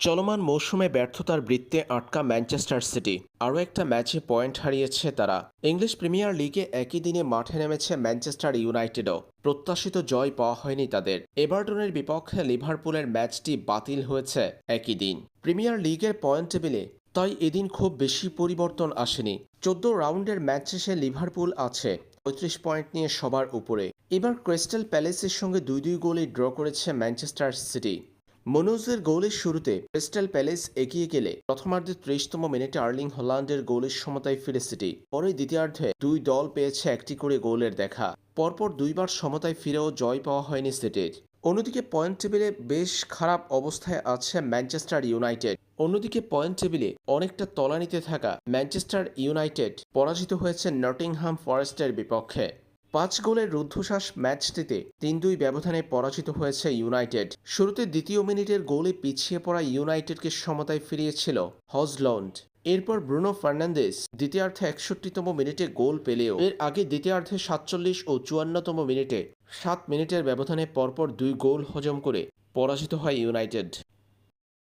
চলমান মৌসুমে ব্যর্থতার বৃত্তে আটকা ম্যানচেস্টার সিটি। আরও একটা ম্যাচে পয়েন্ট হারিয়েছে তারা। ইংলিশ প্রিমিয়ার লিগে একই দিনে মাঠে নেমেছে ম্যানচেস্টার ইউনাইটেডও। প্রত্যাশিত জয় পাওয়া হয়নি তাদের। এভারটনের বিপক্ষে লিভারপুলের ম্যাচটি বাতিল হয়েছে একই দিন। প্রিমিয়ার লিগের পয়েন্ট টেবিলে। তাই এদিন খুব বেশি পরিবর্তন আসেনি। চোদ্দ রাউন্ডের ম্যাচ শেষে লিভারপুল আছে। পঁয়ত্রিশ পয়েন্ট নিয়ে সবার উপরে। এবার ক্রিস্টাল প্যালেসের সঙ্গে দুই দুই গোলে ড্র করেছে ম্যানচেস্টার সিটি। মনোজের গোলের শুরুতে ক্রিস্টাল প্যালেস এগিয়ে গেলে প্রথমার্ধে ত্রিশতম মিনিটে আর্লিং হল্যান্ডের গোলের সমতায় ফিরে সিটি। পরে দ্বিতীয়ার্ধে দুই দল পেয়েছে একটি করে গোলের দেখা। পরপর দুইবার সমতায় ফিরেও জয় পাওয়া হয়নি সিটির। অন্যদিকে পয়েন্ট টেবিলে বেশ খারাপ অবস্থায় আছে ম্যানচেস্টার ইউনাইটেড। অন্যদিকে পয়েন্ট টেবিলে অনেকটা তলানিতে থাকা ম্যানচেস্টার ইউনাইটেড পরাজিত হয়েছে নটিংহাম ফরেস্টের বিপক্ষে। পাঁচ গোলের রুদ্ধশ্বাস ম্যাচটিতে তিন দুই ব্যবধানে পরাজিত হয়েছে ইউনাইটেড। শুরুতে দ্বিতীয় মিনিটের গোলে পিছিয়ে পড়া ইউনাইটেডকে সমতায় ফিরিয়েছিল হজলন্ড। এরপর ব্রুনো ফার্নান্দেস দ্বিতীয়ার্ধে একষট্টিতম মিনিটে গোল পেলেও এর আগে দ্বিতীয়ার্ধে সাতচল্লিশ ও চুয়ান্নতম মিনিটে সাত মিনিটের ব্যবধানে পরপর দুই গোল হজম করে পরাজিত হয় ইউনাইটেড।